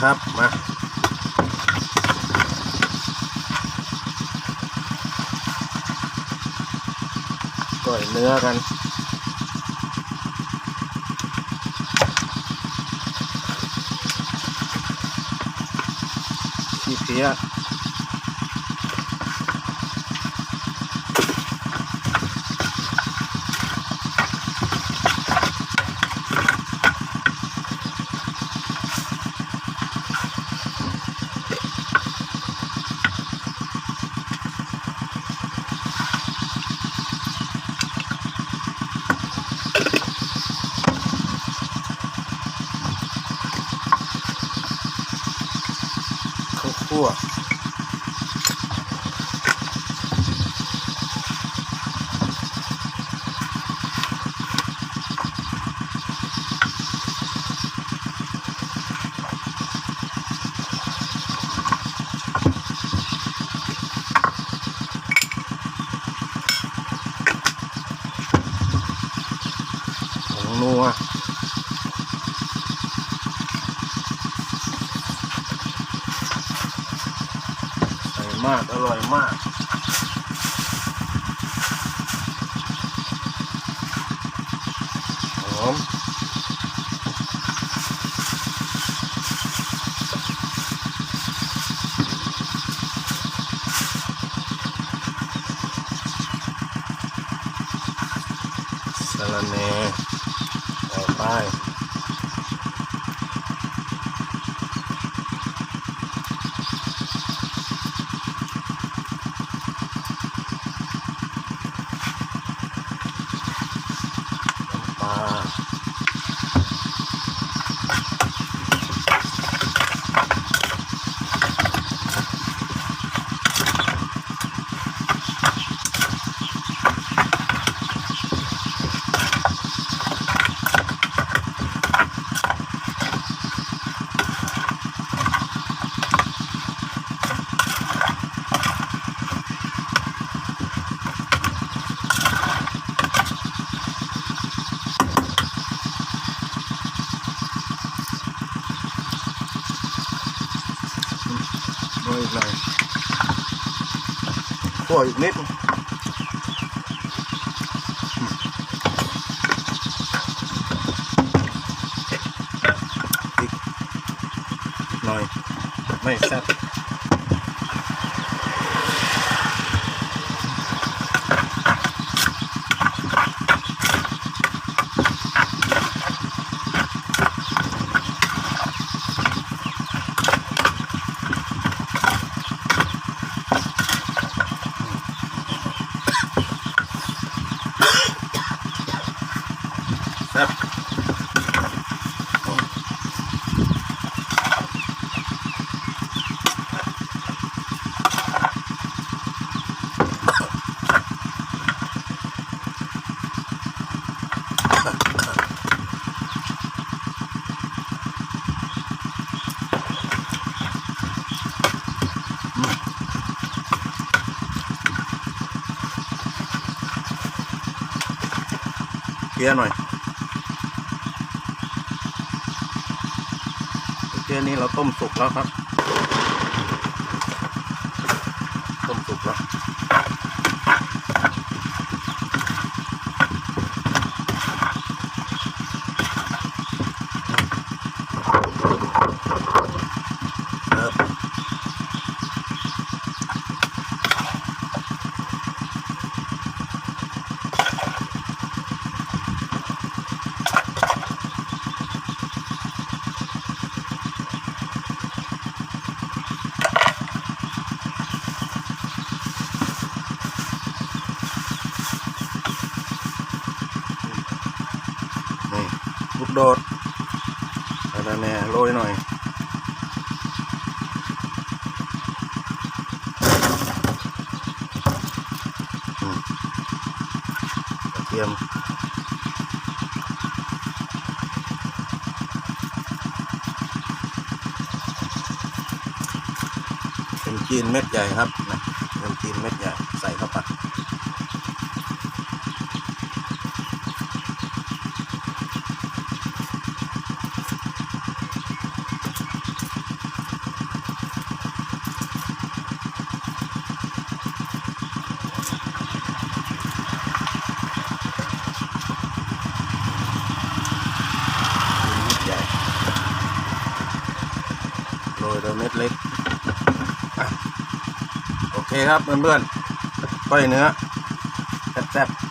ครับมาก่อยเนื้อกันขี้เพี้ยข้าวคั่ว ผ งัวใส่มาก อร่อยมากหอมสะระแหน่ใส่ ไปน้ำป ตัวอีกนิดอีกหน่อยไม่แซ่บ เกลียหน่อยเกลียนี้เราต้มสุกแล้วครับ ต้มสุกแล้ว ลูกโดดอะไรแน่โรยหน่อยอืมกระเทียมเป็นจีนเม็ดใหญ่ครับนะเป็นจีนเม็ดใหญ่ใส่เข้าไป โดย เล็กโอเคครับเพื่อนๆก้อยเนื้อแซ่บๆ